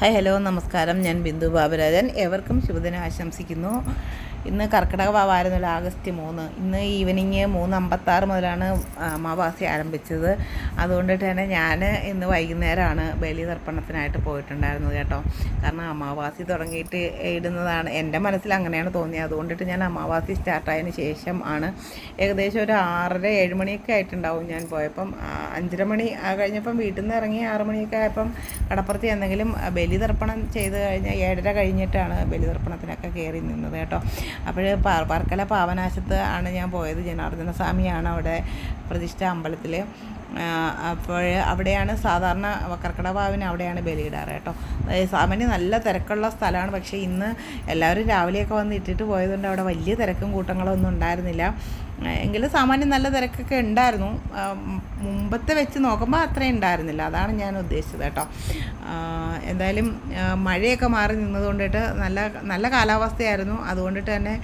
Hi hello നമസ്കാരം. ഞാൻ ബിന്ദു ബാബുരാജൻ. എവർക്കും ശുഭദിനം ആശംസിക്കുന്നു. ഇന്ന് കർക്കിടക വാവായിരുന്നല്ലോ ആഗസ്റ്റ് മൂന്ന്. ഇന്ന് ഈവനിങ് മൂന്ന് അമ്പത്താറ് മുതലാണ് അമാവാസി ആരംഭിച്ചത്. അതുകൊണ്ടിട്ട് തന്നെ ഞാൻ ഇന്ന് വൈകുന്നേരമാണ് ബലി തർപ്പണത്തിനായിട്ട് പോയിട്ടുണ്ടായിരുന്നത് കേട്ടോ. കാരണം അമാവാസി തുടങ്ങിയിട്ട് ഇടുന്നതാണ്. എന്റെ മനസ്സിൽ അങ്ങനെയാണ് തോന്നിയത്. അതുകൊണ്ടിട്ട് ഞാൻ അമാവാസി സ്റ്റാർട്ടായതിന് ശേഷം ആണ് ഏകദേശം ഒരു ആറര ഏഴ് മണിയൊക്കെ ആയിട്ടുണ്ടാവും ഞാൻ പോയപ്പം. അഞ്ചര മണി കഴിഞ്ഞപ്പം വീട്ടിൽ നിന്ന് ഇറങ്ങി ആറ് മണിയൊക്കെ ആയപ്പം കടപ്പുറത്ത് എന്തെങ്കിലും ബലി തർപ്പണം ചെയ്ത് കഴിഞ്ഞാൽ ഏഴര കഴിഞ്ഞിട്ടാണ് ബലി ബലിതർപ്പണത്തിനൊക്കെ കയറി നിന്നത് കേട്ടോ. അപ്പോൾ വർക്കല പാവനാശത്ത് ആണ് ഞാൻ പോയത്. ജനാർദ്ദന സ്വാമിയാണ് അവിടെ പ്രതിഷ്ഠ അമ്പലത്തിൽ അപ്പോൾ അവിടെയാണ് സാധാരണ കർക്കിടവാവിന് അവിടെയാണ് ബലിയിടാറ് കേട്ടോ. സാമാന്യം നല്ല തിരക്കുള്ള സ്ഥലമാണ്. പക്ഷേ ഇന്ന് എല്ലാവരും രാവിലെയൊക്കെ വന്ന് ഇട്ടിട്ട് പോയതുകൊണ്ട് അവിടെ വലിയ തിരക്കും കൂട്ടങ്ങളൊന്നും ഉണ്ടായിരുന്നില്ല. എങ്കിലും സാമാന്യം നല്ല തിരക്കൊക്കെ ഉണ്ടായിരുന്നു. മുമ്പത്തെ വെച്ച് നോക്കുമ്പോൾ അത്രയും ഉണ്ടായിരുന്നില്ല. അതാണ് ഞാൻ ഉദ്ദേശിച്ചത് കേട്ടോ. എന്തായാലും മഴയൊക്കെ മാറി നിന്നതുകൊണ്ടിട്ട് നല്ല നല്ല കാലാവസ്ഥയായിരുന്നു. അതുകൊണ്ടിട്ട് തന്നെ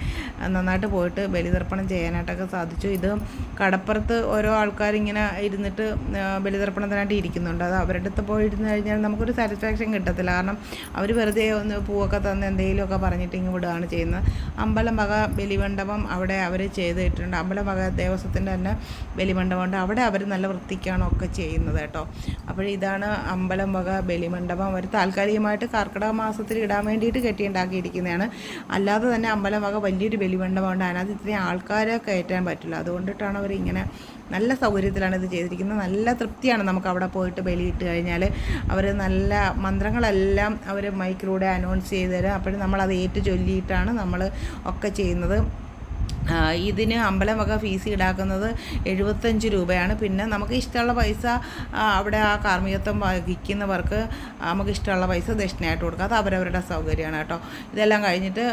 നന്നായിട്ട് പോയിട്ട് ബലിതർപ്പണം ചെയ്യാനായിട്ടൊക്കെ സാധിച്ചു. ഇത് കടപ്പുറത്ത് ഓരോ ആൾക്കാരിങ്ങനെ ഇരുന്നിട്ട് ബലിതർപ്പണത്തിനായിട്ട് ഇരിക്കുന്നുണ്ട്. അത് അവരുടെ അടുത്ത് പോയി ഇരുന്ന് കഴിഞ്ഞാൽ നമുക്കൊരു സാറ്റിസ്ഫാക്ഷൻ കിട്ടത്തില്ല. കാരണം അവർ വെറുതെ ഒന്ന് പൂവൊക്കെ തന്ന് എന്തെങ്കിലുമൊക്കെ പറഞ്ഞിട്ട് ഇങ്ങ് വിടുകയാണ് ചെയ്യുന്നത്. അമ്പലം വക ബലിമണ്ഡപം അവിടെ അവർ ചെയ്തിട്ടുണ്ട്. അമ്പലം വക ദേവസ്വത്തിന്റെ തന്നെ ബലിമണ്ഡപമുണ്ട് അവിടെ അവർ നല്ല വൃത്തിക്കാണ് ഒക്കെ ചെയ്യുന്നത് കേട്ടോ. അപ്പോൾ ഇതാണ് അമ്പലം വക ബലിമണ്ഡപം. അവർ താൽക്കാലികമായിട്ട് കർക്കിടക മാസത്തിൽ ഇടാൻ വേണ്ടിയിട്ട് കെട്ടിയുണ്ടാക്കിയിരിക്കുന്നതാണ്. അല്ലാതെ തന്നെ അമ്പലം വക വലിയൊരു ബലിമണ്ഡപമുണ്ട് അതിനകത്ത് ഇത്രയും ആൾക്കാരെ കയറ്റാൻ പറ്റില്ല. അതുകൊണ്ടിട്ടാണ് അവർ ഇങ്ങനെ നല്ല സൗകര്യത്തിലാണ് ഇത് ചെയ്തിരിക്കുന്നത്. നല്ല തൃപ്തിയാണ് നമുക്ക് അവിടെ പോയിട്ട് ബലിയിട്ട് കഴിഞ്ഞാൽ. അവർ നല്ല മന്ത്രങ്ങളെല്ലാം അവർ മൈക്കിലൂടെ അനൗൺസ് ചെയ്ത് തരും. അപ്പോഴും നമ്മളത് ഏറ്റു ചൊല്ലിയിട്ടാണ് നമ്മൾ ഒക്കെ ചെയ്യുന്നത്. ഇതിന് അമ്പലം വക ഫീസ് ഈടാക്കുന്നത് എഴുപത്തഞ്ച് രൂപയാണ്. പിന്നെ നമുക്ക് ഇഷ്ടമുള്ള പൈസ അവിടെ ആ കാർമ്മികത്വം വഹിക്കുന്നവർക്ക് നമുക്ക് ഇഷ്ടമുള്ള പൈസ ദക്ഷിണയായിട്ട് കൊടുക്കുക. അത് അവരവരുടെ സൗകര്യമാണ് കേട്ടോ. ഇതെല്ലാം കഴിഞ്ഞിട്ട്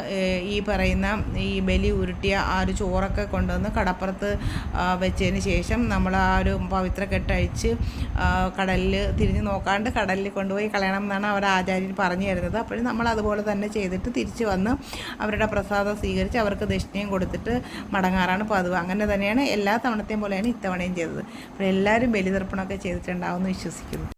ഈ പറയുന്ന ഈ ബലി ഉരുട്ടിയ ആ ഒരു ചോറൊക്കെ കൊണ്ടുവന്ന് കടപ്പുറത്ത് വെച്ചതിന് ശേഷം നമ്മൾ ആ ഒരു പവിത്ര കെട്ടഴിച്ച് കടലിൽ തിരിഞ്ഞ് നോക്കാണ്ട് കടലിൽ കൊണ്ടുപോയി കളയണം എന്നാണ് അവർ ആചാര്യൻ പറഞ്ഞു തരുന്നത്. അപ്പോഴും നമ്മൾ അതുപോലെ തന്നെ ചെയ്തിട്ട് തിരിച്ച് വന്ന് അവരുടെ പ്രസാദം സ്വീകരിച്ച് അവർക്ക് ദക്ഷിണയും കൊടുത്തിട്ട് മടങ്ങാറാണ്. പതിവ് അങ്ങനെ തന്നെയാണ് എല്ലാ തവണത്തെയും പോലെയാണ് ഇത്തവണയും ചെയ്തത്. അപ്പോൾ എല്ലാവരും ബലിതർപ്പണമൊക്കെ ചെയ്തിട്ടുണ്ടാവുമെന്ന് വിശ്വസിക്കുന്നു.